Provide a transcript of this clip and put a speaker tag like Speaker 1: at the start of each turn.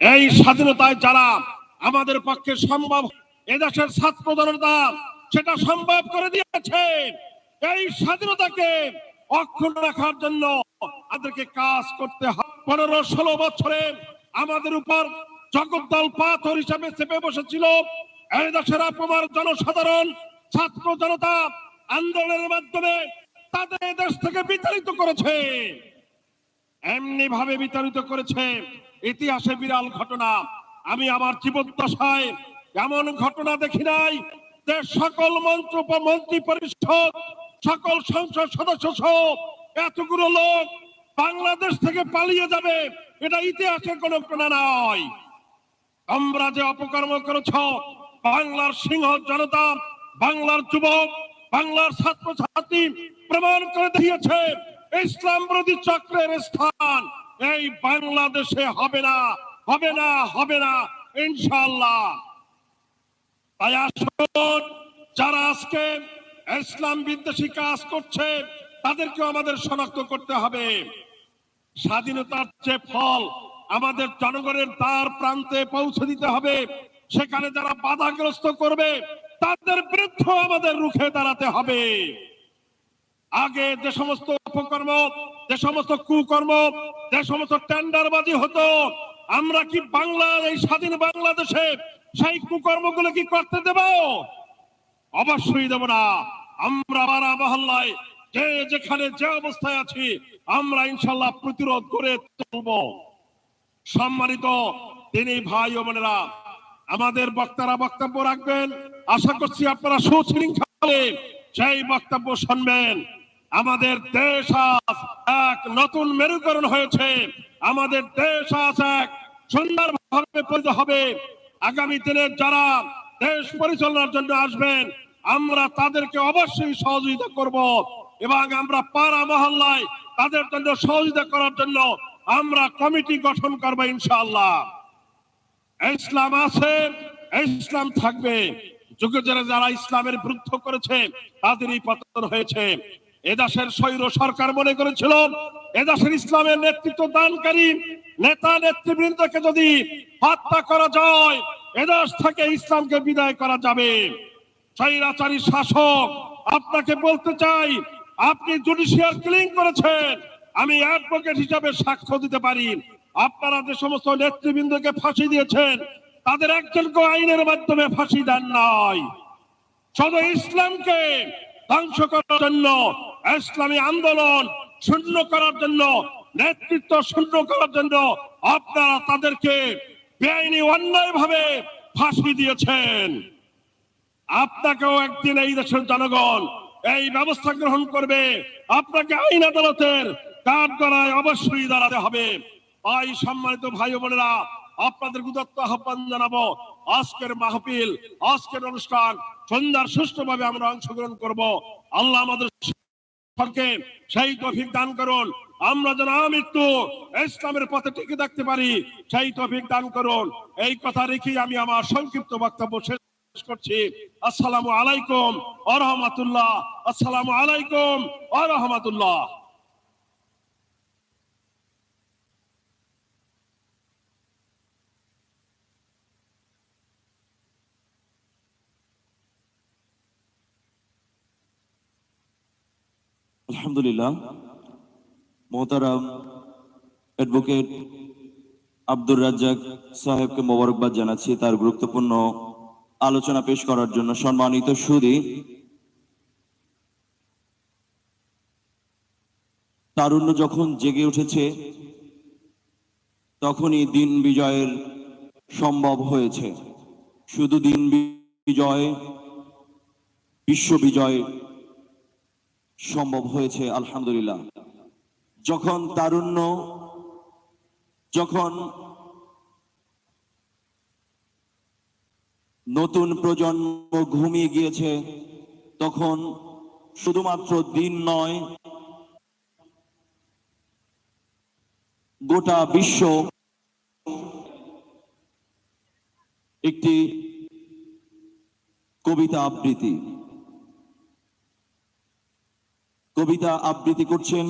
Speaker 1: এই স্বাধীনতায় যারা আমাদের পক্ষে সম্ভব, এদেশের ছাত্র জনতা সেটা সম্ভব করে দিয়েছে। এই স্বাধীনতাকে অক্ষুণ্ণ রাখার জন্য আমাদেরকে কাজ করতে হবে। পনেরো ষোলো বছরে আমাদের উপর জগদ্দল পাথর হিসাবে চেপে বসেছিল। এই দেশের অপমার জনসাধারণ, ছাত্র জনতা আন্দোলনের মাধ্যমে তাদের দেশ থেকে বিতাড়িত করেছে। এমনি ভাবে বিতাড়িত করেছে। ইতিহাসে বিরাল ঘটনা। আমি আমার জীবদ্দশায় এমন ঘটনা দেখি নাই যে সকল মন্ত্র পরিষদ, সকল সংসদ সদস্য সহ এতগুলো লোক বাংলাদেশ থেকে পালিয়ে যাবে, এটা ইতিহাসের কোনো ঘটনা নয়। তোমরা যে অপকর্ম করেছ, বাংলার সিংহ জনতা, বাংলার যুবক, বাংলার ছাত্র ছাত্রী প্রমাণ করে দিয়েছে ইসলাম বিরোধী চক্রের স্থান। এই বাংলাদেশে হবে না হবে না হবে না ইনশাল্লাহ তাই আসুন, যারা আজকে ইসলাম বিদ্বেষী কাজ করছে, তাদেরকেও আমাদের শনাক্ত করতে হবে। স্বাধীনতার যে ফল আমাদের জনগণের তার প্রান্তে পৌঁছে দিতে হবে, সেখানে যারা বাধাগ্রস্ত করবে, তাদের বিরুদ্ধে আমাদের রুখে দাঁড়াতে হবে। আগে যে সমস্ত অপকর্ম, যে সমস্ত কুকর্ম, যে সমস্ত টেন্ডারবাজি হতো, আমরা কি বাংলা এই স্বাধীন বাংলাদেশে সেই কুকর্মগুলো কি করতে দেব? অবশ্যই দেব না। আমরা পাড়া মহল্লায় যে যেখানে যে অবস্থায় আছি, আমরা ইনশাল্লাহ প্রতিরোধ করে তুলব। সম্মানিত তিনি ভাই ও বোনেরা, আমাদের বক্তারা বক্তব্য রাখবেন। আশা করছি আপনারা সুশৃঙ্খলে সেই বক্তব্য শুনবেন। আমাদের দেশ আজ এক নতুন মেরুকরণ হয়েছে। আমাদের দেশ আজ এক সুন্দরভাবে পরিচিত হবে। আগামী দিনে যারা দেশ পরিচালনার জন্য আসবেন, আমরা তাদেরকে অবশ্যই সহযোগিতা করব এবং আমরা পাড়া মহল্লায় তাদের জন্য সহযোগিতা করার জন্য আমরা কমিটি গঠন করব ইনশাআল্লাহ। ইসলাম আছে, ইসলাম থাকবে। যুগে যারা যারা ইসলামের বিরুদ্ধ করেছে, তাদেরই পতন হয়েছে। এদেশের স্বৈর সরকার মনে করেছিল, এদেশের ইসলামের নেতৃত্ব দানকারী নেতা নেতৃবৃন্দকে যদি হত্যা করা যায়, এদেশ থেকে ইসলামকে বিদায় করা যাবে। স্বৈরাচারী শাসক, আপনাকে বলতে চাই, আপনি জুডিশিয়াল ক্লিন করেছেন, আমি অ্যাডভোকেট হিসাবে সাক্ষ্য দিতে পারি। আপনারা যে সমস্ত নেতৃবৃন্দকে ফাঁসি দিয়েছেন, তাদের একজনকে আইনের মাধ্যমে ফাঁসি দেন নাই। শুধু ইসলামকে ধ্বংস করার জন্য ইসলামী আন্দোলন শূন্য করার জন্য, নেতৃত্ব শূন্য করার জন্য আপনারা তাদেরকে বেআইনি অন্যায় ভাবে ফাঁসি দিয়েছেন। আপনাকেও একদিন এই দেশের জনগণ এই ব্যবস্থা গ্রহণ করবে। আপনাকে আইন আদালতের কাঠ গড়ায় অবশ্যই দাঁড়াতে হবে। তাই সম্মানিত ভাই বোনেরা, আপনাদের গুদত্ত আহ্বান জানাব, আজকের মাহফিল, আজকের অনুষ্ঠান সন্ধ্যার সুষ্ঠুভাবে আমরা অংশগ্রহণ করব। আল্লাহ আমাদের সকলকে সেই তফিক দান করুন। আমরা যেন মৃত্যু ইসলামের পথে টিকে থাকতে পারি, সেই তফিক দান করুন। এই কথা রেখে আমি আমার সংক্ষিপ্ত বক্তব্য শেষ করছি। আসসালামু আলাইকুম আ আসসালামু আলাইকুম আ
Speaker 2: আলহামদুলিল্লাহ, মোহতারাম অ্যাডভোকেট আব্দুর রাজ্জাক সাহেবকে মোবারকবাদ জানাচ্ছি তার গুরুত্বপূর্ণ আলোচনা পেশ করার জন্য সম্মানিত সুদী তারুণ্য যখন জেগে উঠেছে, তখনই দিন বিজয়ের সম্ভব হয়েছে। শুধু দিন বিজয়, বিশ্ব বিজয় সম্ভব হয়েছে, আলহামদুলিল্লাহ। যখন তারুণ্য, যখন নতুন প্রজন্ম ঘুমিয়ে গিয়েছে, তখন শুধুমাত্র দিন নয়, গোটা বিশ্ব একটি কবিতা আবৃত্তি। কবিতা আবৃত্তি করছেন